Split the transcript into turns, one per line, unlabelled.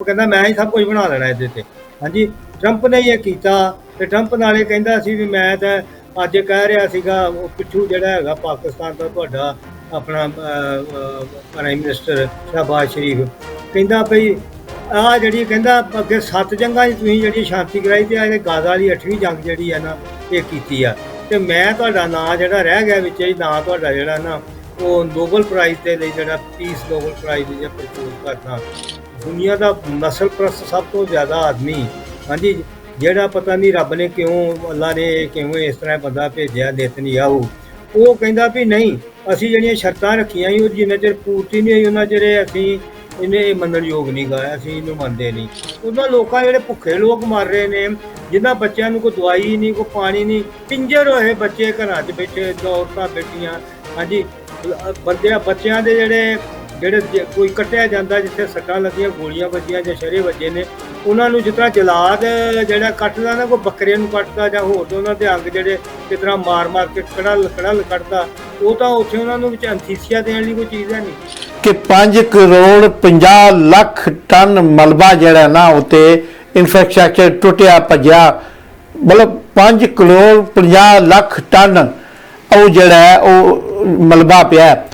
ਉਹ ਕਹਿੰਦਾ, ਮੈਂ ਹੀ ਸਭ ਕੁਝ ਬਣਾ ਲੈਣਾ ਇਹਦੇ ਤੇ। ਹਾਂਜੀ ਟਰੰਪ ਨੇ ਇਹ ਕੀਤਾ ਤੇ ਟਰੰਪ ਨਾਲੇ ਕਹਿੰਦਾ ਸੀ ਵੀ ਮੈਂ ਤਾਂ ਅੱਜ ਕਹਿ ਰਿਹਾ ਸੀਗਾ, ਉਹ ਪਿੱਛੂ ਜਿਹੜਾ ਹੈਗਾ ਪਾਕਿਸਤਾਨ ਦਾ ਤੁਹਾਡਾ ਆਪਣਾ ਪ੍ਰਾਈਮ ਮਿਨਿਸਟਰ ਸ਼ਹਬਾਜ਼ ਸ਼ਰੀਫ। ਕਹਿੰਦਾ ਭਈ ਆ ਜਿਹੜੀ ਕਹਿੰਦਾ ਅੱਗੇ ਸੱਤ ਜੰਗਾਂ 'ਚ ਤੁਸੀਂ ਜਿਹੜੀ ਸ਼ਾਂਤੀ ਕਰਾਈ ਤੇ ਆ ਇਹ ਗਾਜ਼ਾ ਵਾਲੀ 8ਵੀਂ ਜੰਗ ਜਿਹੜੀ ਆ ਨਾ, ਇਹ ਕੀਤੀ ਆ। ਤੇ ਮੈਂ ਤੁਹਾਡਾ ਨਾਂ ਜਿਹੜਾ ਰਹਿ ਗਿਆ ਵਿੱਚ ਹੀ ਨਾਂ ਤੁਹਾਡਾ ਜਿਹੜਾ ਨਾ ਉਹ ਨੋਬਲ ਪ੍ਰਾਈਜ਼ ਦੇ ਲਈ ਜਿਹੜਾ ਪੀਸ ਨੋਬਲ ਪ੍ਰਾਈਜ਼ ਜਿਹੜਾ ਪ੍ਰਪੋਜ਼ ਕਰਦਾ। ਦੁਨੀਆ ਦਾ ਨਸਲ ਪ੍ਰਸਤ ਸਭ ਤੋਂ ਜ਼ਿਆਦਾ ਆਦਮੀ, ਹਾਂਜੀ, ਜਿਹੜਾ ਪਤਾ ਨਹੀਂ ਰੱਬ ਨੇ ਕਿਉਂ ਅੱਲਾ ਨੇ ਕਿਉਂ ਇਸ ਤਰ੍ਹਾਂ ਬੰਦਾ ਭੇਜਿਆ ਨੇਤਨਯਾਹੂ ਉਹ। ਕਹਿੰਦਾ ਵੀ ਨਹੀਂ, ਅਸੀਂ ਜਿਹੜੀਆਂ ਸ਼ਰਤਾਂ ਰੱਖੀਆਂ ਸੀ, ਉਹ ਜਿੰਨਾ ਚਿਰ ਪੂਰਤੀ ਨਹੀਂ ਹੋਈ, ਉਹਨਾਂ ਚਿਰ ਅਸੀਂ ਇਹਨੇ ਇਹ ਮੰਨਣ ਯੋਗ ਨਹੀਂ ਗਾ, ਅਸੀਂ ਇਹਨੂੰ ਮੰਨਦੇ ਨਹੀਂ। ਉਹਨਾਂ ਲੋਕਾਂ ਜਿਹੜੇ ਭੁੱਖੇ ਲੋਕ ਮਰ ਰਹੇ ਨੇ, ਜਿਨ੍ਹਾਂ ਬੱਚਿਆਂ ਨੂੰ ਕੋਈ ਦਵਾਈ ਨਹੀਂ, ਕੋਈ ਪਾਣੀ ਨਹੀਂ, ਪਿੰਜਰ ਹੋਏ ਬੱਚੇ ਘਰਾਂ 'ਚ ਬੈਠੇ ਔਰਤਾਂ ਬੈਠੀਆਂ, ਹਾਂਜੀ ਬੰਦਿਆਂ ਬੱਚਿਆਂ ਦੇ ਜਿਹੜੇ ਜਿਹੜੇ ਜੇ ਕੋਈ ਕੱਟਿਆ ਜਾਂਦਾ ਜਿੱਥੇ ਸੱਟਾਂ ਲੱਗੀਆਂ, ਗੋਲੀਆਂ ਵੱਜੀਆਂ ਜਾਂ ਸ਼ਰੇ ਵੱਜੇ ਨੇ, ਉਹਨਾਂ ਨੂੰ ਜਿਸ ਤਰ੍ਹਾਂ ਜਲਾਦ ਜਿਹੜਾ ਕੱਟਦਾ ਨਾ, ਕੋਈ ਬੱਕਰੇ ਨੂੰ ਕੱਟਦਾ ਜਾਂ ਹੋਰ ਉਹਨਾਂ ਦੇ ਅੰਗ ਜਿਹੜੇ ਕਿਸ ਤਰ੍ਹਾਂ ਮਾਰ ਮਾਰ ਕੇ ਕੜਲ ਕੜਲ ਕੱਟਦਾ, ਉਹ ਤਾਂ ਉੱਥੇ ਉਹਨਾਂ ਨੂੰ ਵਿੱਚ ਅੰਥੀਸੀਆ ਦੇਣ ਲਈ ਕੋਈ ਚੀਜ਼ ਹੈ ਨਹੀਂ।
ਕਿ 5 ਕਰੋੜ 50 ਲੱਖ ਟਨ ਮਲਬਾ ਜਿਹੜਾ ਨਾ ਉਤੇ ਇਨਫਰਾਸਟ੍ਰਕਚਰ ਟੁੱਟਿਆ, ਭੱਜਿਆ, ਮਤਲਬ 5 ਕਰੋੜ 50 ਲੱਖ ਟਨ ਉਹ ਜਿਹੜਾ ਉਹ ਮਲਬਾ ਪਿਆ